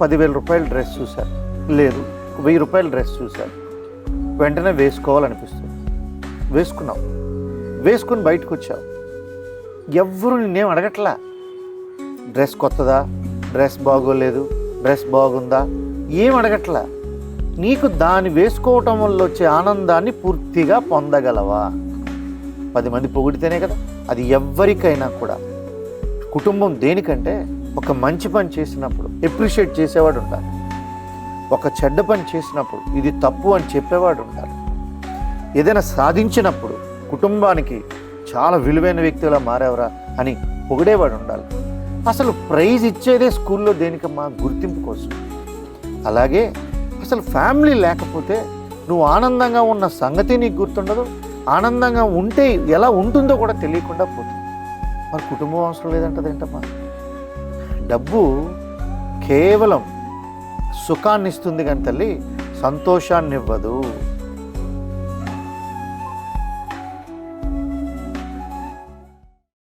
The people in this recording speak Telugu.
పదివేల రూపాయల డ్రెస్ చూశారు. లేదు వెయ్యి రూపాయల డ్రెస్ చూశారు. వెంటనే వేసుకోవాలనిపిస్తుంది. వేసుకున్నావు వేసుకుని బయటకు వచ్చావు ఎవ్వరు నిన్నేం అడగట్లా? డ్రెస్ కొత్తదా? డ్రెస్ బాగోలేదు? డ్రెస్ బాగుందా? ఏం అడగట్లా? నీకు దాన్ని వేసుకోవటం వల్ల వచ్చే ఆనందాన్ని పూర్తిగా పొందగలవా? పది మంది పొగిడితేనే కదా అది ఎవ్వరికైనా కూడా. కుటుంబం దేనికంటే ఒక మంచి పని చేసినప్పుడు ఎప్రిషియేట్ చేసేవాడు ఉండాలి. ఒక చెడ్డ పని చేసినప్పుడు ఇది తప్పు అని చెప్పేవాడు ఉండాలి. ఏదైనా సాధించినప్పుడు కుటుంబానికి చాలా విలువైన వ్యక్తిలా మారేవరా అని పొగిడేవాడు ఉండాలి. అసలు ప్రైజ్ ఇచ్చేదే స్కూల్లో దేనికమ్మా? గుర్తింపు కోసం. అలాగే అసలు ఫ్యామిలీ లేకపోతే నువ్వు ఆనందంగా ఉన్న సంగతి నీకు గుర్తుండదు. ఆనందంగా ఉంటే ఎలా ఉంటుందో కూడా తెలియకుండా పోతుంది. మరి కుటుంబం అవసరం లేదంటది ఏంటమ్మా? డబ్బు కేవలం సుఖాన్ని ఇస్తుంది కానీ తల్లి సంతోషాన్ని ఇవ్వదు